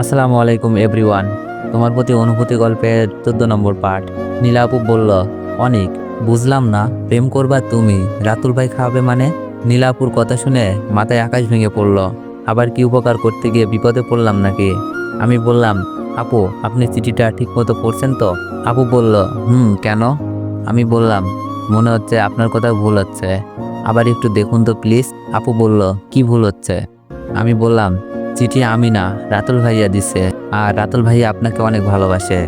আসসালামু আলাইকুম, এভরিওয়ান। তোমার প্রতি অনুভূতি গল্পের চোদ্দ নম্বর পার্ট নীলা আপু বলল, অনেক, বুঝলাম না, প্রেম করবা তুমি, রাতুল ভাই খাওয়াবে মানে? নীলা আপুর কথা শুনে মাথায় আকাশ ভেঙে পড়ল। আবার কি উপকার করতে গিয়ে বিপদে পড়লাম নাকি? আমি বললাম, আপু, আপনি চিঠিটা ঠিক মতো পড়ছেন তো? আপু বলল, হুম, কেন? আমি বললাম, মনে হচ্ছে আপনার কথা ভুল হচ্ছে। আবার একটু দেখুন তো প্লিজ। আপু বলল, কি ভুল হচ্ছে? আমি বললাম চিঠি আমি না রাতুল ভাইয়া দিছে। আর রাতুল ভাইয়া আপনাকে অনেক ভালোবাসে।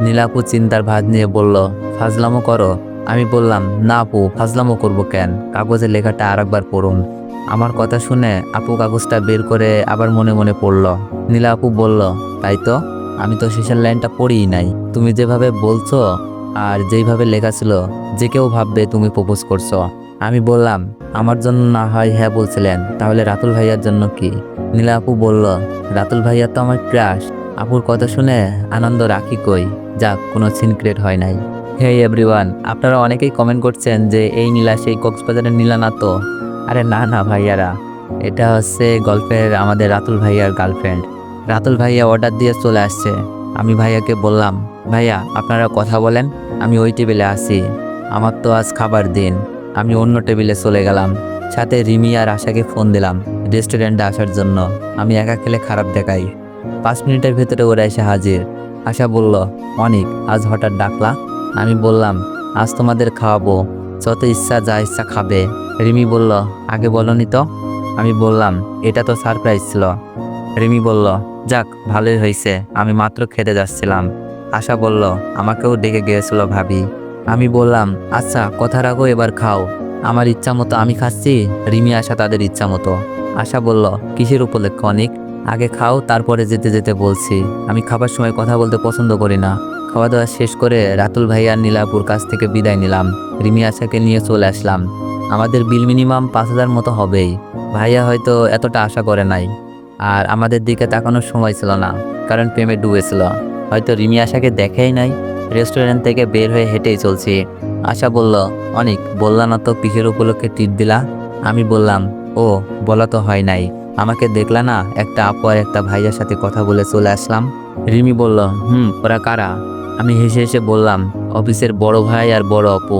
নীলাপু চিন্তার ভাঁজ নিয়ে বলল, ফাজলামো করো। আমি বললাম, না আপু, ফাজলামো করব কেন? কাগজে লেখাটা আরেকবার পড়ুন। আমার কথা শুনে আপু কাগজটা বের করে আবার মনে মনে পড়ল। নীলা আপু বলল, তাই তো? আমি তো শেষের লাইনটা পড়িই নাই। তুমি যেভাবে বলছো আর যেইভাবে লেখা ছিল, যে কেউ ভাববে তুমি প্রপোজ করছ। আমি বললাম, আমার জন্য না হয় হ্যাঁ বলছিলেন, তাহলে রাতুল ভাইয়ার জন্য কি? নীলা আপু বলল, রাতুল ভাইয়া তো আমার ক্রাশ। আপুর কথা শুনে আনন্দ রাখি কই, যাক, কোনো সিনক্রেট হয় নাই। হে এভরিওয়ান, আপনারা অনেকেই কমেন্ট করছেন যে এই নীলা সেই কক্সবাজারের নীলা না তো? আরে না না ভাইয়ারা, এটা হচ্ছে গল্পের আমাদের রাতুল ভাইয়ার গার্লফ্রেন্ড। রাতুল ভাইয়া অর্ডার দিয়ে চলে আসছে। আমি ভাইয়াকে বললাম ভাইয়া, আপনারা কথা বলেন, আমি ওই টেবিলে আসি আমার তো আজ খাবার দিন। আমি অন্য টেবিলে চলে গেলাম। সাথে রিমি আর আশাকে ফোন দিলাম রেস্টুরেন্টে আসার জন্য। আমি একা খেলে খারাপ দেখাই। পাঁচ মিনিটের ভেতরে ওরা এসে হাজির। আশা বলল, অনেক, আজ হঠাৎ ডাকলা? আমি বললাম, আজ তোমাদের খাওয়াবো। যত ইচ্ছা, যা ইচ্ছা খাবে। রিমি বলল, আগে বলনি তো? আমি বললাম, এটা তো সারপ্রাইজ ছিল। রিমি বলল, যাক, ভালোই হয়েছে। আমি মাত্র খেতে যাচ্ছিলাম। আশা বলল, আমাকেও ডেকে গিয়েছিল ভাবি। আমি বললাম আচ্ছা কথা রাখো, এবার খাও। আমার ইচ্ছা মতো আমি খাচ্ছি? রিমি আশা তাদের ইচ্ছা মতো। আশা বলল, কিসের উপলক্ষে অনেক? আগে খাও, তারপরে যেতে যেতে বলছি। আমি খাবার সময় কথা বলতে পছন্দ করি না। খাওয়া দাওয়া শেষ করে রাতুল ভাই আর নীলাপুর কাছ থেকে বিদায় নিলাম। রিমি আশাকে নিয়ে চলে আসলাম। আমাদের বিল মিনিমাম পাঁচ হাজার মতো হবেই। ভাইয়া হয়তো এতটা আশা করে নাই। আর আমাদের দিকে তাকানোর সময় ছিল না, কারণ প্রেমে ডুবেছিল হয়তো রিমি আশাকে দেখেই নাই। রেস্টুরেন্ট থেকে বের হয়ে হেঁটেই চলছি। আশা বলল, অনেক, বললা না তো পিঠের উপলক্ষে টিপ দিলা? আমি বললাম, ও, বলা তো হয় নাই। আমাকে দেখলা না, একটা আপু আর একটা ভাইয়ার সাথে কথা বলে চলে আসলাম। রিমি বলল, হুম, ওরা কারা? আমি হেসে হেসে বললাম, অফিসের বড় ভাই আর বড় অপু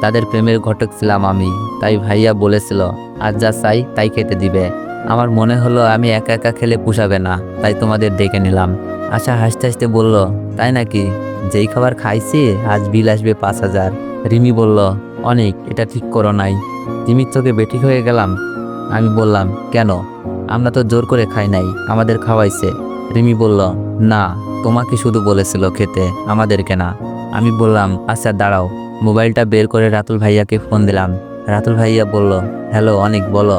তাদের প্রেমের ঘটক ছিলাম আমি, তাই ভাইয়া বলেছিল আর যা চাই, তাই খেতে দিবে। আমার মনে হলো আমি একা একা খেলে পুষাবে না, তাই তোমাদের ডেকে নিলাম। আশা হাসতে হাসতে বলল, তাই নাকি? যেই খাবার খাইছি, আজ বিল আসবে পাঁচ হাজার। রিমি বলল, অনেক, এটা ঠিক করো নাই। রিমির চোখে বেঠিক হয়ে গেলাম। আমি বললাম, কেন? আমরা তো জোর করে খাই নাই, আমাদের খাওয়াইছে। রিমি বলল, না, তোমাকে শুধু বলেছিল খেতে, আমাদেরকে না। আমি বললাম আচ্ছা দাঁড়াও, মোবাইলটা বের করে রাতুল ভাইয়াকে ফোন দিলাম। রাতুল ভাইয়া বলল, হ্যালো, অনেক, বলো।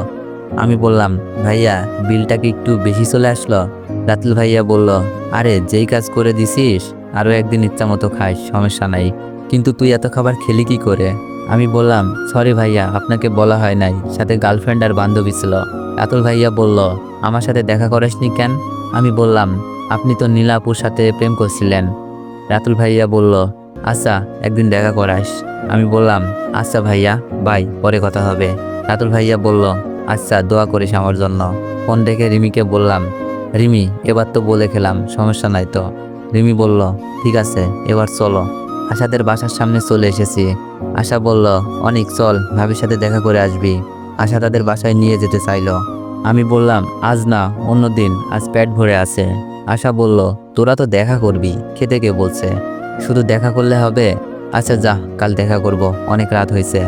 আমি বললাম, ভাইয়া, বিলটা কি একটু বেশি চলে আসলো? রাতুল ভাইয়া বলল, আরে, যেই কাজ করে দিছিস আরও একদিন ইচ্ছা মতো খাইস সমস্যা নাই। কিন্তু তুই এত খাবার খেলি কি করে? আমি বললাম, সরি ভাইয়া, আপনাকে বলা হয় নাই। সাথে গার্লফ্রেন্ড আর বান্ধবী ছিল। রাতুল ভাইয়া বলল, আমার সাথে দেখা করাসনি কেন? আমি বললাম, আপনি তো নীলাপুর সাথে প্রেম করছিলেন। রাতুল ভাইয়া বলল আচ্ছা একদিন দেখা করাস। আমি বললাম আচ্ছা ভাইয়া, বাই, পরে কথা হবে। রাতুল ভাইয়া বলল আচ্ছা দোয়া করিস আমার জন্য। ফোন ডেকে রিমিকে বললাম রিমি, এবার তো বলে খেলাম, সমস্যা নাই তো। রিমি বলল, ঠিক আছে, এবার চলো। আশাদের বাসার সামনে চলে এসেছি। আশা বলল, অনেক, চল, ভাবির সাথে দেখা করে আসবি। আশা তাদের বাসায় নিয়ে যেতে চাইলো। আমি বললাম, আজ না, অন্য দিন, আজ প্যাট ভরে আছে। আশা বলল, তোরা তো দেখা করবি, খেতে কে বলছে? শুধু দেখা করলে হবে? আচ্ছা যা, কাল দেখা করব, অনেক রাত হয়েছে।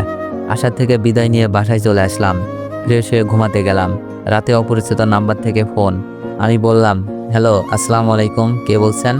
আশার থেকে বিদায় নিয়ে বাসায় চলে আসলাম। ফ্রেশ হয়ে ঘুমাতে গেলাম। রাতে অপরিচিত নাম্বার থেকে ফোন। আমি বললাম, হ্যালো, আসসালামু আলাইকুম, কে বলছেন?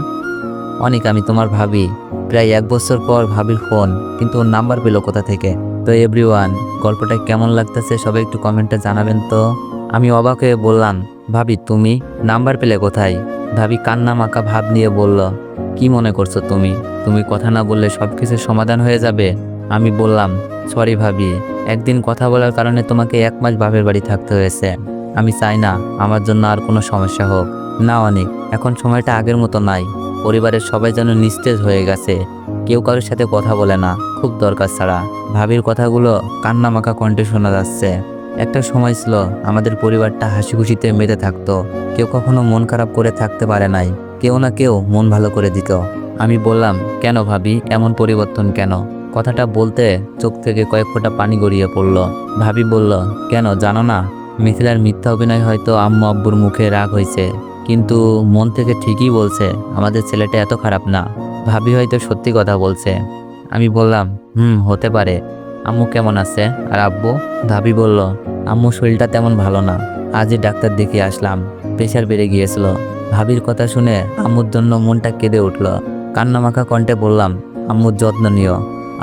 অনেক, আমি তোমার ভাবি। প্রায় এক বছর পর ভাবির ফোন, কিন্তু ওর নাম্বার পেল কোথা থেকে? তো এভরিওয়ান, গল্পটা কেমন লাগতেছে সবাই একটু কমেন্টে জানাবেন তো। আমি অবাক হয়ে বললাম, ভাবি, তুমি? নাম্বার পেলে কোথায়? ভাবি কান্না মাকা ভাব নিয়ে বলল, কি মনে করছ তুমি? তুমি কথা না বললে সব কিছুর সমাধান হয়ে যাবে? আমি বললাম, সরি ভাবি, একদিন কথা বলার কারণে তোমাকে এক মাস বাপের বাড়ি থাকতে হয়েছে। আমি চাই না, আমার জন্য আর কোনো সমস্যা হোক। না, অনেক, এখন সময়টা আগের মতো নাই। পরিবারের সবাই যেন নিস্তেজ হয়ে গেছে। কেউ কারোর সাথে কথা বলে না, খুব দরকার ছাড়া। ভাবির কথাগুলো কান্নামাখা কণ্ঠে শোনা যাচ্ছে। একটা সময় ছিল, আমাদের পরিবারটা হাসি খুশিতে মেতে থাকতো। কেউ কখনো মন খারাপ করে থাকতে পারে নাই। কেউ না কেউ মন ভালো করে দিত। আমি বললাম, কেন ভাবি? এমন পরিবর্তন কেন? কথাটা বলতে চোখ থেকে কয়েক ফোঁটা পানি গড়িয়ে পড়ল। ভাবি বলল, কেন, জানো না? মিথিলার মিথ্যা অভিনয় হয়তো আম্মু আব্বুর মুখে রাগ হয়েছে, কিন্তু মন থেকে ঠিকই বলছে, আমাদের ছেলেটা এত খারাপ না। ভাবি হয়তো সত্যি কথা বলছে। আমি বললাম, হুম, হতে পারে। আম্মু কেমন আছে? আর আব্বু? ভাবি বলল, আম্মু শরীরটা তেমন ভালো না। আজই ডাক্তার দেখিয়ে আসলাম। প্রেশার বেড়ে গিয়েছিল। ভাবির কথা শুনে আম্মুর জন্য মনটা কেঁদে উঠল। কান্নামাখা কণ্ঠে বললাম আম্মুর যত্ন নিও,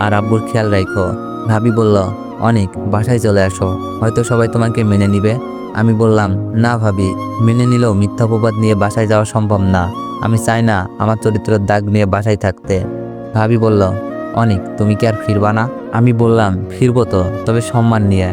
আর আব্বুর খেয়াল রাখো ভাবি বলল অনেক, বাসায় চলে আসো। হয়তো সবাই তোমাকে মেনে নিবে। আমি বললাম, না ভাবি, মেনে নিলেও মিথ্যা অপবাদ নিয়ে বাসায় যাওয়া সম্ভব না। আমি চাই না আমার চরিত্রের দাগ নিয়ে বাসায় থাকতে। ভাবি বলল, অনেক, তুমি কি আর ফিরবা না? আমি বললাম, ফিরবো তো, তবে সম্মান নিয়ে।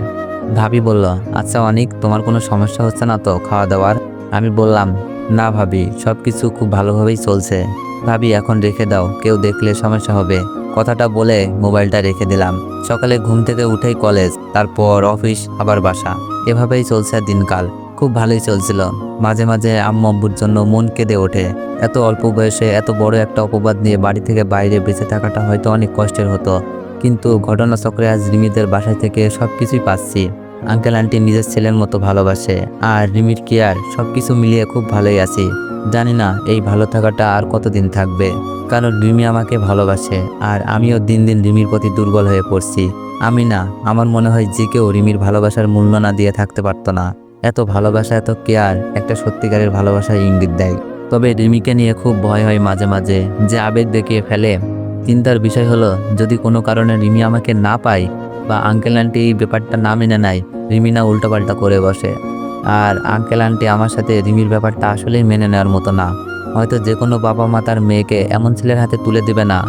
ভাবি বলল আচ্ছা অনেক, তোমার কোনো সমস্যা হচ্ছে না তো খাওয়া দাওয়ার? আমি বললাম, না ভাবি সব কিছু খুব ভালোভাবেই চলছে। ভাবি, এখন রেখে দাও, কেউ দেখলে সমস্যা হবে। কথাটা বলে মোবাইলটা রেখে দিলাম। সকালে ঘুম থেকে উঠেই কলেজ, তারপর অফিস, আবার বাসা। এভাবেই চলছে দিনকাল। খুব ভালোই চলছিল। মাঝে মাঝে আম্মু আব্বুর জন্য মন কেঁদে ওঠে। এত অল্প বয়সে এত বড় একটা অপবাদ নিয়ে বাড়ি থেকে বাইরে বেঁচে থাকাটা হয়তো অনেক কষ্টের হতো। কিন্তু ঘটনাচক্রে আজ রিমিদের বাসায় থেকে সব কিছুই পাচ্ছি। আঙ্কেল, আন্টি নিজের ছেলের মতো ভালোবাসে। আর রিমির কেয়ার সব কিছু মিলিয়ে খুব ভালোই আছি। জানি না এই ভালো থাকাটা আর কতদিন থাকবে। কারণ রিমি আমাকে ভালোবাসে, আর আমিও দিন দিন রিমির প্রতি দুর্বল হয়ে পড়ছি। আমি না, আমার মনে হয় যে কেউ রিমির ভালোবাসার মূল্য না দিয়ে থাকতে পারতো না। এত ভালোবাসা, এত কেয়ার, একটা সত্যিকারের ভালোবাসার ইঙ্গিত দেয়। তবে রিমিকে নিয়ে খুব ভয় হয় মাঝে মাঝে, যে আবেগ দেখিয়ে ফেলে। চিন্তার বিষয় হলো, যদি কোনো কারণে রিমি আমাকে না পায়, বা আঙ্কেল আন্টি এই ব্যাপারটা না মেনে নেয়, রিমি না উল্টোপাল্টা করে বসে। আর আঙ্কেল আন্টি আমার সাথে রিমির ব্যাপারটা আসলেই মেনে নেওয়ার মতো না। হয়তো যে কোনো বাবা মা তার মেয়েকে এমন ছেলের হাতে তুলে দেবে না।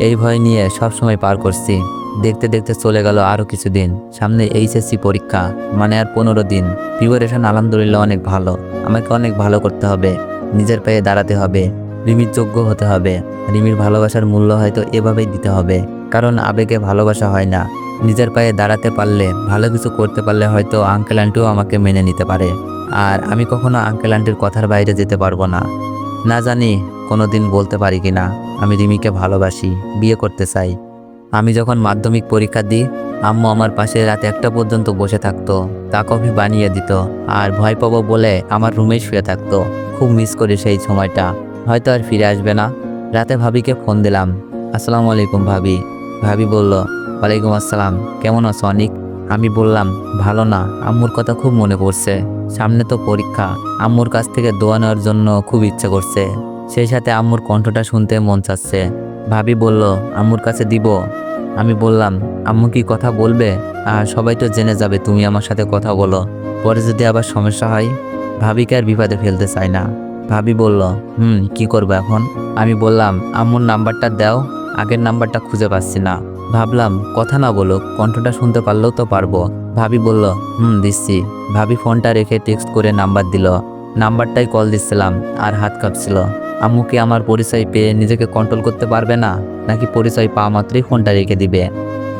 এই ভয় নিয়ে সব সময় পার করছি। দেখতে দেখতে চলে গেল আরও কিছুদিন। সামনে এইচএসসি পরীক্ষা মানে আর পনেরো দিন। প্রিপারেশন আলহামদুলিল্লাহ অনেক ভালো। আমাকে অনেক ভালো করতে হবে। নিজের পায়ে দাঁড়াতে হবে। রিমির যোগ্য হতে হবে। রিমির ভালোবাসার মূল্য হয়তো এভাবেই দিতে হবে। কারণ আবেগে ভালোবাসা হয় না। নিজের পায়ে দাঁড়াতে পারলে, ভালো কিছু করতে পারলে হয়তো আঙ্কেল আন্টিও আমাকে মেনে নিতে পারে। আর আমি কখনো আঙ্কেল আন্টির কথার বাইরে যেতে পারব না। না জানি কোনো দিন বলতে পারি কি না। আমি রিমিকে ভালোবাসি, বিয়ে করতে চাই। আমি যখন মাধ্যমিক পরীক্ষা দিই, আম্মু আমার পাশে রাতে একটা পর্যন্ত বসে থাকতো, তা কফি বানিয়ে দিত, আর ভয় পাবো বলে আমার রুমেই শুয়ে থাকতো। খুব মিস করি সেই সময়টা। হয়তো আর ফিরে আসবে না। রাতে ভাবিকে ফোন দিলাম, আসসালামু আলাইকুম ভাবি। ভাবি বলল ওয়ালাইকুম আসসালাম। কেমন আছো, অনিক? আমি বললাম, ভালো না। আম্মুর কথা খুব মনে পড়ছে। সামনে তো পরীক্ষা। আম্মুর কাছ থেকে দোয়া নেওয়ার জন্য খুব ইচ্ছে করছে। সেই সাথে আম্মুর কণ্ঠটা শুনতে মন চাচ্ছে। ভাবি বলল, আম্মুর কাছে দিব। আমি বললাম, আম্মু কি কথা বলবে? আর সবাই তো জেনে যাবে, তুমি আমার সাথে কথা বলো। পরে যদি আবার সমস্যা হয়? ভাবিকে আর বিপদে ফেলতে চাই না। ভাবি বলল, হুম, কি করব এখন? আমি বললাম, আম্মুর নাম্বারটা দাও। আগের নাম্বারটা খুঁজে পাচ্ছি না। ভাবলাম, কথা না বলো কণ্ঠটা শুনতে পারলেও তো পারব। ভাবি বলল, হুম, দিচ্ছি। ভাবি ফোনটা রেখে টেক্সট করে নাম্বার দিল। নাম্বারটাই কল দিচ্ছিলাম, আর হাত কাঁপছিল। আম্মু কি আমার পরিচয় পেয়ে নিজেকে কন্ট্রোল করতে পারবে না? নাকি পরিচয় পাওয়া মাত্রই ফোনটা রেখে দিবে?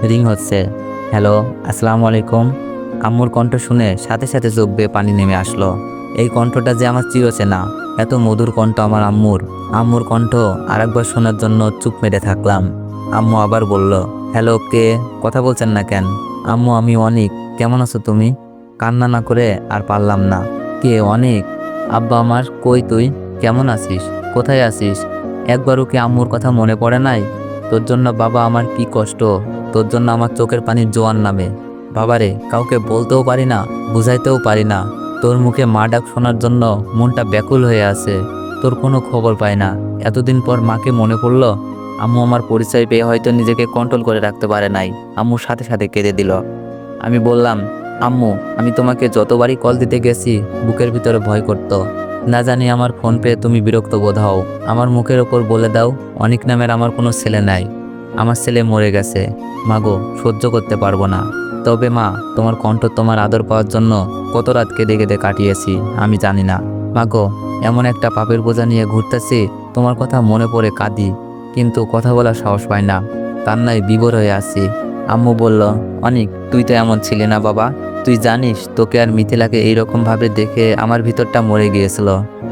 রিং হচ্ছে, হ্যালো, আসসালামু আলাইকুম। আম্মুর কণ্ঠ শুনে সাথে সাথে চোখ বেয়ে পানি নেমে আসলো। এই কণ্ঠটা যে আমার চিরচেনা এত মধুর কণ্ঠ আমার আম্মুর। আম্মুর কণ্ঠ আরেকবার শোনার জন্য চুপ মেরে থাকলাম। আম্মু আবার বলল হ্যালো, কে? কথা বলছেন না কেন? আম্মু, আমি অনেক। কেমন আছো তুমি? কান্না না করে আর পারলাম না। কে, অনেক? আব্বা আমার, কই তুই? কেমন আছিস? কোথায় আছিস? একবারও কি আম্মুর কথা মনে পড়ে নাই? তোর জন্য বাবা আমার কি কষ্ট? তোর জন্য আমার চোখের পানির জোয়ান নামে। বাবারে, কাউকে বলতেও পারি না, বুঝাইতেও পারি না। তোর মুখে মা ডাক শোনার জন্য মনটা ব্যাকুল হয়ে আছে। তোর কোনো খবর পাই না। এতদিন পর মাকে মনে পড়ল আম্মু আমার পরিচয় পেয়ে হয়তো নিজেকে কন্ট্রোল করে রাখতে পারে নাই। আম্মুর সাথে সাথে কেঁদে দিল। আমি বললাম, আম্মু, আমি তোমাকে যতবারই কল দিতে গেছি, বুকের ভিতরে ভয় করতো। না জানি আমার ফোন পেয়ে তুমি বিরক্ত বোধ হও। আমার মুখের ওপর বলে দাও, অনেক নামের আমার কোনো ছেলে নাই। আমার ছেলে মরে গেছে। মাগো, সহ্য করতে পারব না। তবে মা, তোমার কণ্ঠ তোমার আদর পাওয়ার জন্য কত রাত কেঁদে কেঁদে কাটিয়েছি, আমি জানি না। মাগো, এমন একটা পাপের বোঝা নিয়ে ঘুরতেছি, তোমার কথা মনে পড়ে কাঁদি। কিন্তু কথা বলার সাহস পাই না। কান্নায় বিভোর হয়ে আসছি আম্মু বলল, অনিক, তুই তো এমন ছিলি না বাবা। তুই জানিস, তোকে আর মিথিলাকে এইরকম ভাবে দেখে আমার ভিতরটা মরে গিয়েছিল।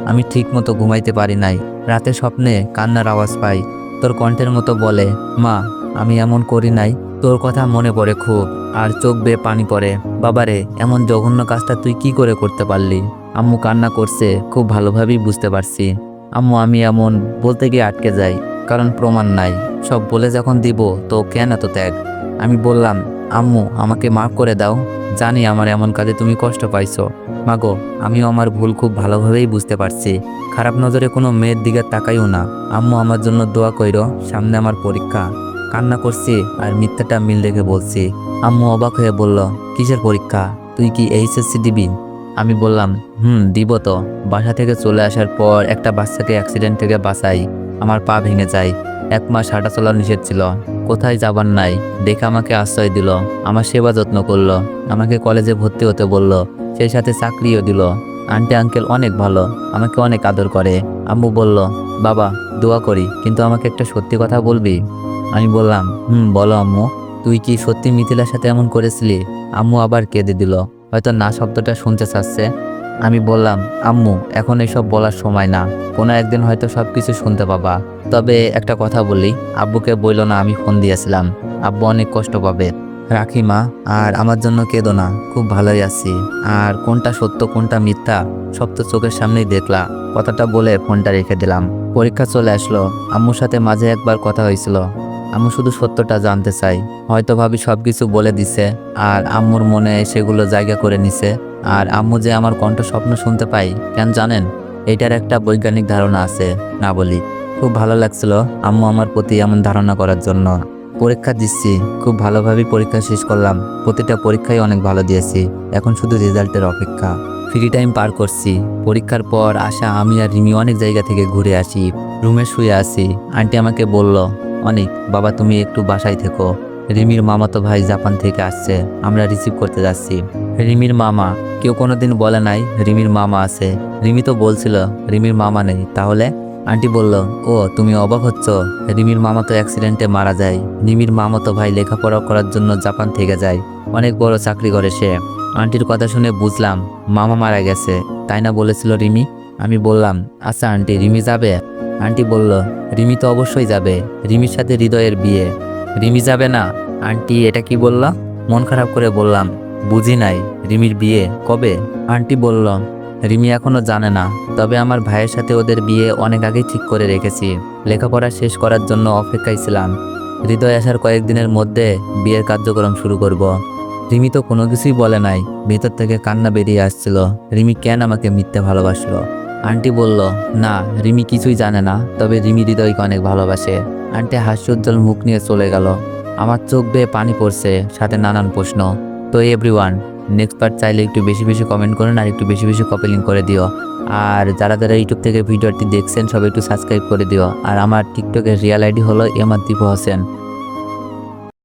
আমি ঠিক মতো ঘুমাইতে পারি নাই। রাতে স্বপ্নে কান্নার আওয়াজ পাই। তোর কণ্ঠের মতো বলে, মা, আমি এমন করি নাই। তোর কথা মনে পড়ে খুব, আর চোখ বেয়ে পানি পড়ে। বাবারে, এমন জঘন্য কাজটা তুই কি করে করতে পারলি? আম্মু কান্না করছে, খুব ভালোভাবেই বুঝতে পারছি। আম্মু, আমি এমন বলতে গিয়ে আটকে যাই। কারণ প্রমাণ নাই। সব বলে যখন দিব, তো কেন এত ত্যাগ? আমি বললাম, আম্মু, আমাকে মাফ করে দাও। জানি আমার এমন কাজে তুমি কষ্ট পাইছো। মাগো, আমিও আমার ভুল খুব ভালোভাবেই বুঝতে পারছি। খারাপ নজরে কোনো মেয়ের দিকে তাকাইও না। আম্মু আমার জন্য দোয়া কইর, সামনে আমার পরীক্ষা। কান্না করছি আর মিথ্যাটা মিল রেখে বলছি। আম্মু অবাক হয়ে বলল, কিসের পরীক্ষা? তুই কি এইচএসসি দিবি? আমি বললাম, হুম, দিব তো। বাসা থেকে চলে আসার পর একটা বাচ্চাকে অ্যাক্সিডেন্ট থেকে বাঁচাই। আমার পা ভেঙে যায়। এক মাস হাঁটা চলা নিষেধ ছিল। কোথায় যাবার নাই? দেখে আমাকে আশ্রয় দিল। আমার সেবা যত্ন করল। আমাকে কলেজে ভর্তি হতে বলল। সেই সাথে চাকরিও দিল। আন্টি, আঙ্কেল অনেক ভালো। আমাকে অনেক আদর করে। আম্মু বলল, বাবা, দোয়া করি, কিন্তু আমাকে একটা সত্যি কথা বলবি? আমি বললাম, হুম, বলো আম্মু। তুই কি সত্যি মিথিলার সাথে এমন করেছিলি? আম্মু আবার কেঁদে দিল। হয়তো না শব্দটা শুনতে চাচ্ছে। আমি বললাম, আম্মু, এখন এসব বলার সময় না। কোনো একদিন হয়তো সব কিছু শুনতে পাবা। তবে একটা কথা বলি, আব্বুকে বইল না আমি ফোন দিয়েছিলাম। আব্বু অনেক কষ্ট পাবে। রাখি মা, আর আমার জন্য কেঁদো না, খুব ভালোই আছি। আর কোনটা সত্য, কোনটা মিথ্যা, সব তো চোখের সামনেই দেখলা। কথাটা বলে ফোনটা রেখে দিলাম। পরীক্ষা চলে আসলো। আম্মুর সাথে মাঝে একবার কথা হয়েছিল। আম্মু শুধু সত্যটা জানতে চাই। হয়তো ভাবি সব কিছু বলে দিছে, আর আম্মুর মনে সেগুলো জায়গা করে নিছে, আর আম্মু যে আমার কণ্ঠ স্বপ্ন শুনতে পাই, কেন জানেন? এটার একটা বৈজ্ঞানিক ধারণা আছে, না বলি। খুব ভালো লাগছিল আম্মু আমার প্রতি এমন ধারণা করার জন্য। পরীক্ষা দিচ্ছি, খুব ভালোভাবেই পরীক্ষা শেষ করলাম, প্রতিটা পরীক্ষায় অনেক ভালো দিয়েছি, এখন শুধু রেজাল্টের অপেক্ষা। ফ্রি টাইম পার করছি, পরীক্ষার পর আসা আমি আর রিমি অনেক জায়গা থেকে ঘুরে আসি, রুমে শুয়ে আছি, আন্টি আমাকে বলল অনেক। বাবা, তুমি একটু বাসায় থেকো। রিমির মামাতো ভাই জাপান থেকে আসছে। আমরা রিসিভ করতে যাচ্ছি। রিমির মামা, কেউ কোনোদিন বলে নাই রিমির মামা আছে। রিমি তো বলছিল রিমির মামা নেই। তাহলে আন্টি বলল, ও, তুমি অবাক হচ্ছ? রিমির মামা তো অ্যাক্সিডেন্টে মারা যায়। রিমির মামা তো ভাই লেখাপড়া করার জন্য জাপান থেকে যায়। অনেক বড় চাকরি করে সে। আন্টির কথা শুনে বুঝলাম, মামা মারা গেছে। তাই না বলেছিল রিমি? আমি বললাম আচ্ছা আন্টি, রিমি যাবে? আন্টি বলল, রিমি তো অবশ্যই যাবে। রিমির সাথে হৃদয়ের বিয়ে। রিমি যাবে না? আন্টি, এটা কি বলল? মন খারাপ করে বললাম, বুঝি নাই, রিমির বিয়ে, কবে? আন্টি বলল, রিমি এখনও জানে না, তবে আমার ভাইয়ের সাথে ওদের বিয়ে অনেক আগেই ঠিক করে রেখেছি। লেখাপড়া শেষ করার জন্য অপেক্ষায় ছিলাম। হৃদয় আসার কয়েকদিনের মধ্যে বিয়ের কার্যক্রম শুরু করব। রিমি তো কোনো কিছুই বলে নাই, ভেতর থেকে কান্না বেরিয়ে আসছিল। রিমি কেন আমাকে মিথ্যে ভালোবাসলো? আন্টি বলল, না, রিমি কিছুই জানে না, তবে রিমি হৃদয়কে অনেক ভালোবাসে। আন্টি হাস্যোজ্জ্বল মুখ নিয়ে চলে গেল। আমার চোখ বেয়ে পানি পড়ছে, সাথে নানান প্রশ্ন। তো এভরিওয়ান নেক্সট পার্ট চাইলে একটু বেশি বেশি কমেন্ট করেন আর একটু বেশি বেশি কপিলিং করে দিও। আর যারা যারা ইউটিউব থেকে ভিডিওটি দেখছেন, সবাই একটু সাবস্ক্রাইব করে দিও। আর আমার টিকটকের রিয়াল আইডি হলো এম আর দীপ হোসেন।